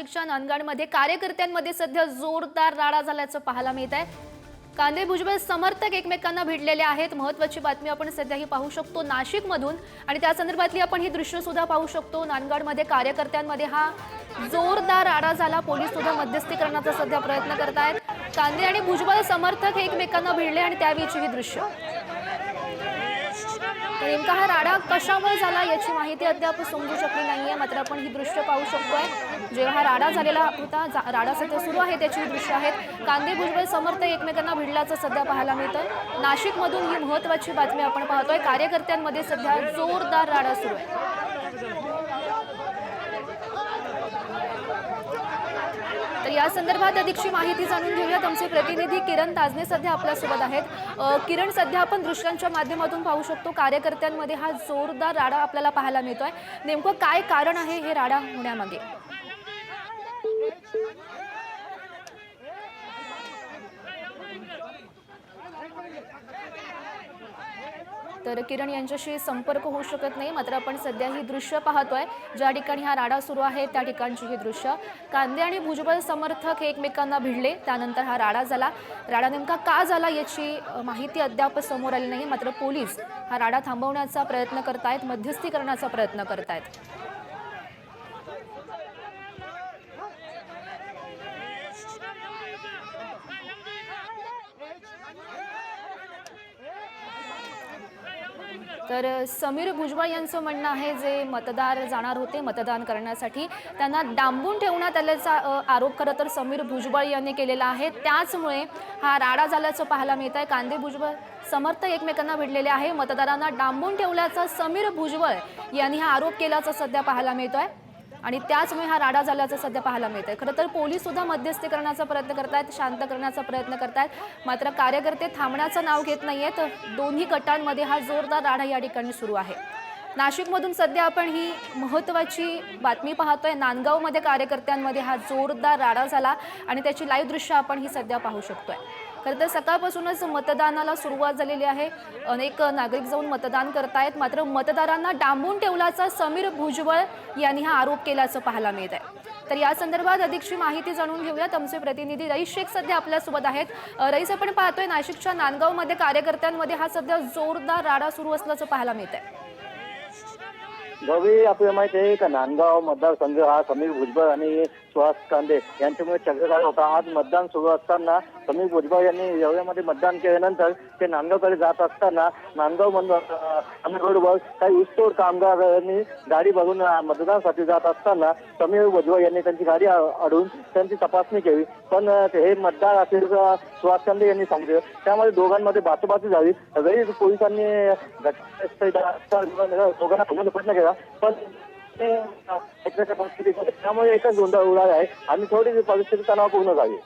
नाशिकच्या नांदगाडमध्ये कार्यकर्त्यांमध्ये सध्या जोरदार राडा झाल्याचं पाहायला मिळत आहे. कांदे भुजबळ समर्थक एकमेकांना भिडलेले आहेत. महत्वाची बातमी आपण सध्याही पाहू शकतो नाशिकमधून. आणि त्या संदर्भातली आपण ही दृश्य सुद्धा पाहू शकतो. नांदगाडमध्ये कार्यकर्त्यांमध्ये हा जोरदार राडा झाला. पोलीस सुद्धा मध्यस्थी करण्याचा सध्या प्रयत्न करत आहेत कांदे आणि भुजबळ समर्थक हे एकमेकांना भिडले आणि त्यावेळीची ही दृश्य. नेमका हा राडा कशामुळे झाला याची माहिती अद्याप समजू शकली नाही आहे मात्र आपण ही दृश्य पाहू शकतोय. जेव्हा हा राडा झालेला होता जा- राडा सध्या सुरू आहे त्याची दृश्य आहेत. कांदे भुजबळ समर्थ एकमेकांना भिडल्याचं सध्या पाहायला मिळतं. नाशिकमधून ही महत्वाची बातमी आपण पाहतोय. कार्यकर्त्यांमध्ये सध्या जोरदार राडा सुरू आहे तर या संदर्भात अधिकची माहिती जाणून घेऊयात. आमचे प्रतिनिधी किरण ताजने सध्या आपल्यासोबत आहेत. किरण सध्या आपण दृश्यांच्या माध्यमातून पाहू शकतो कार्यकर्त्यांमध्ये हा जोरदार राडा आपल्याला पाहायला मिळतोय. नेमकं काय कारण आहे हे राडा होण्यामागे? तर किरण यांच्याशी संपर्क होऊ शकत नाही. मात्र आपण सध्या ही दृश्य पाहतोय. ज्या ठिकाणी हा राडा सुरू आहे त्या ठिकाणची ही दृश्य. कांदे आणि भुजबळ समर्थक हे एकमेकांना भिडले. त्यानंतर हा राडा झाला. राडा नेमका का झाला याची माहिती अद्याप समोर आली नाही. मात्र पोलीस हा राडा थांबवण्याचा प्रयत्न करतायत मध्यस्थी करण्याचा प्रयत्न करतायत. तर समीर भुजबळ यांचं म्हणणं आहे जे मतदार जाणार होते मतदान करण्यासाठी त्यांना डांबून ठेवण्यात आल्याचा आरोप खरं तर समीर भुजबळ यांनी केलेला आहे. त्याचमुळे हा राडा झाल्याचं पाहायला मिळत आहे कांदे भुजबळ समर्थ एकमेकांना भिडलेले आहे. मतदारांना डांबून ठेवल्याचा समीर भुजबळ यांनी हा आरोप केल्याचं सध्या पाहायला मिळतोय. आणि त्याचमुळे हा राडा झाल्याचं सध्या पाहायला मिळतंय. खरं तर पोलीस सुद्धा मध्यस्थी करण्याचा प्रयत्न करतायत शांत करण्याचा प्रयत्न करतायत. मात्र कार्यकर्ते थांबण्याचं नाव घेत नाहीयेत. दोन्ही गटांमध्ये हा जोरदार राडा या ठिकाणी सुरू आहे. नाशिकमधून सध्या आपण ही महत्त्वाची बातमी पाहतोय. नांदगावमध्ये कार्यकर्त्यांमध्ये हा जोरदार राडा झाला आणि त्याची लाईव्ह दृश्य आपण ही सध्या पाहू शकतोय. खरं तर सकाळपासूनच मतदानाला सुरुवात झालेली आहे. अनेक नागरिक जाऊन मतदान करतायत. मात्र मतदारांना डांबून ठेवल्याचा समीर भुजबळ यांनी हा आरोप केल्याचं पाहायला मिळत आहे तर या संदर्भात अधिकची माहिती जाणून घेऊयात. आमचे प्रतिनिधी रईस शेख सध्या आपल्यासोबत आहेत. रईस आपण पाहतोय नाशिकच्या नांदगावमध्ये कार्यकर्त्यांमध्ये हा सध्या जोरदार राडा सुरू असल्याचं पाहायला मिळत आहे भावी आपल्याला माहिती आहे का नांदगाव मतदारसंघ हा समीर भुजबळ आणि सुहास कांदे यांच्यामुळे चक्र होता. आज मतदान सुरू असताना समीर भुजबळ यांनी एवढ्यामध्ये मतदान केल्यानंतर ते नांदगावकडे जात असताना नांदगाव मधून रोडवर काही ऊसतोड कामगारांनी गाडी भरून मतदानासाठी जात असताना समीर वधवा यांनी त्यांची गाडी अ- अडवून त्यांची तपासणी केली. पण हे मतदार असेल अ, सुहास कांदे यांनी सांगितलं. त्यामध्ये दोघांमध्ये बातोबाती झाली. जरी पोलिसांनी दोघांना थांबवण्याचा प्रयत्न केला. पण त्यामुळे एकच गोंधळ उडाला आहे. आणि थोडी परिस्थिती तणावपूर्ण झाली.